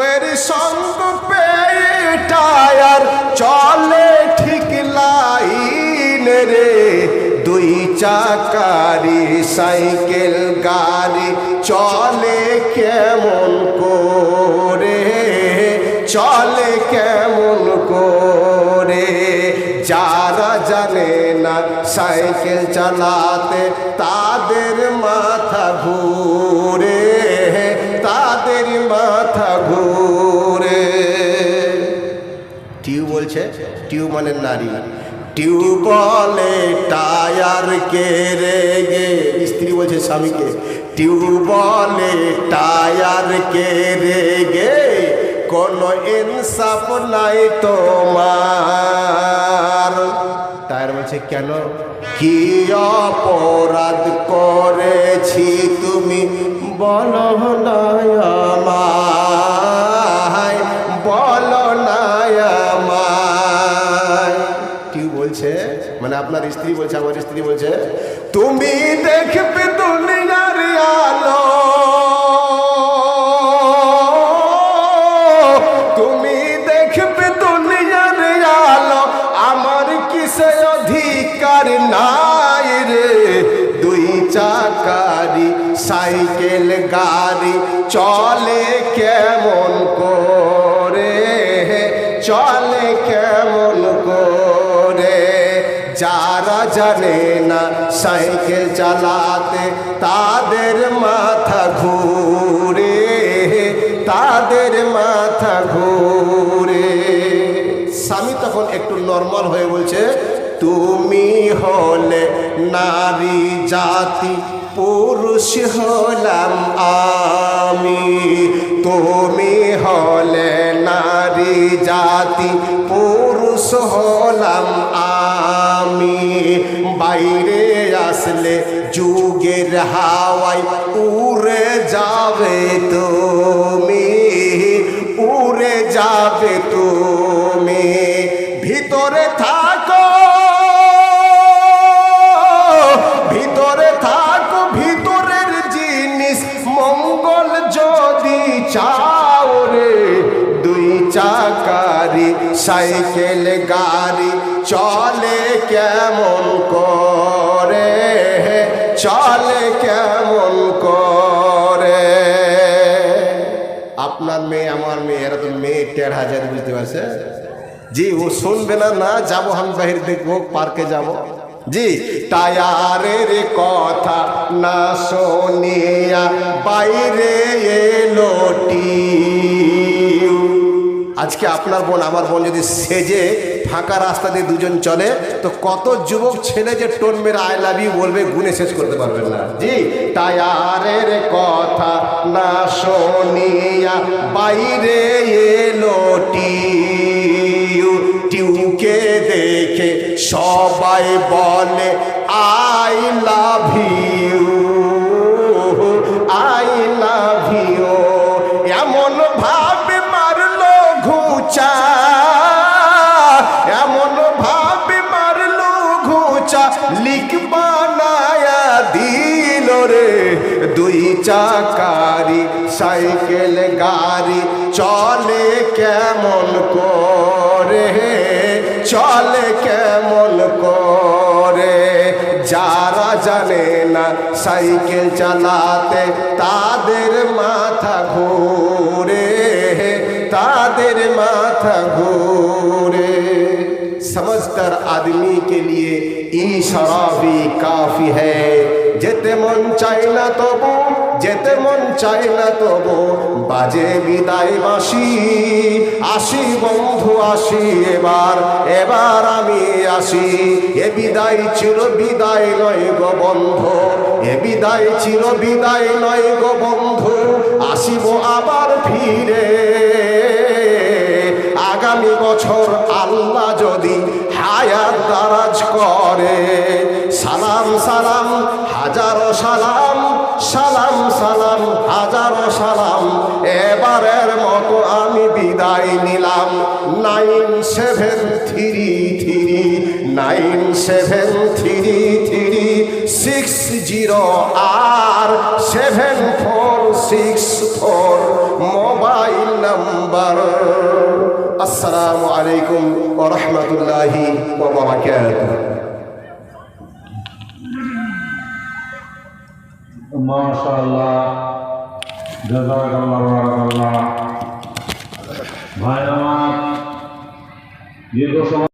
বউয়ের সঙ্গ পেয়ে টায়ার চলে ঠিক লাইন রে। দুই চাকারি সাইকেল গাড়ি চলে কেমন করে? চলে কেমন করে? যারা জানে না সাইকেল চালাতে তাদের মাথা ঘুরে ঘুরে। টিউ বলছে টিউ মানে নারী। টিউ বলে টায়ার কে রে গে। স্ত্রী বলছে স্বামীকে টিউ বলে টায়ার কে রে গে। কোনো ইনসাফ নাই তোমার। টায়ার বলছে কেন? কি অপরাধ করেছি তুমি? বলো না আমায়। আপনার স্ত্রী বলছে, আমার স্ত্রী বলছে, তুমি দেখবে দুনিয়ার আলো। তুমি দেখবে দুনিয়ার আলো। আমার কিসে অধিকার নাই রে? দুই চাকারি, সাইকেল, গাড়ি, চলে কেমন জানে না সাইকেল চালাতে তাদের মাথা ঘুরে, তাদের মাথা ঘুরে। স্বামী তখন একটু নর্মাল হয়ে বলছে, তুমি হলে নারী জাতি, পুরুষ হলাম আমি। তুমি হলে নারী জাতি, পুরুষ হলাম আমি বাইরে আসলে যুগের হাওয়ায় উড়ে যাবে তুমি, উড়ে যাবে তুমি। ভিতরে থাকো ভিতরে থাকো, ভিতরের জিনিস মঙ্গল যদি চাও রে। দুই চাকারি, সাইকেল, গাড়ি, চলে কেমন চলে কেমন করে? আপনার মেয়ে, আমার মেয়ে, এরা তো মেয়ে টের হাজার, বুঝতে পারছে? জি, ও শুনবে না না, যাব আমি বাহির দেখব পার্কে যাব। জি, টায়ারের কথা না শুনিয়া বাইরে এলো টিউ। আজকে আপনার বোন, আমার বোন যদি সেজে ফাঁকা রাস্তা দিয়ে দুজন চলে, তো কত যুবক ছেলে যে টোন মেরে আই লাভ বলবে, গুনে শেষ করতে পারবেন না। জি। টায়ারের কথা না শুনিয়া বাইরে এলো টিউকে দেখে সবাই বলে I love you I love you এমন ভাবে মারলো ঘুচা। এমন ভাবে মারলো ঘুচা লিখ বানায়া দিল রে। দুই চাকারি, সাইকেল, গাড়ি, চলে কেমন করে? চলে কেমন করে? যারা জানে না সাইকেল চালাতে, তাদের মাথা ঘুরে। তাদের মাথা ঘুরে। समझकर आदमी के लिए ई शराबी काफी है যেতে মন চাই না তবু যেতে মন চাই না তবু বাজে বিদায় বাসি আসি বন্ধু আসি এবার এবার আমি আসি এ বিদায় চির বিদায় নয় গো বন্ধু এ বিদায় চির বিদায় নয় গো বন্ধু আসিব আবার ফিরে আগামী বছর আল্লাহ হাজারো সালাম সালাম সালাম, হাজারো সালাম। এবারের মতো আমি বিদায় নিলাম। Nine seven three three, nine seven three three, six zero আর seven four six four, mobile number. আসসালামু আলাইকুম ওয়া রাহমাতুল্লাহি মাশাআল্লাহ। জাযাকাল্লাহু বারাকাল্লাহ ভাই আমার দীর্ঘ সময়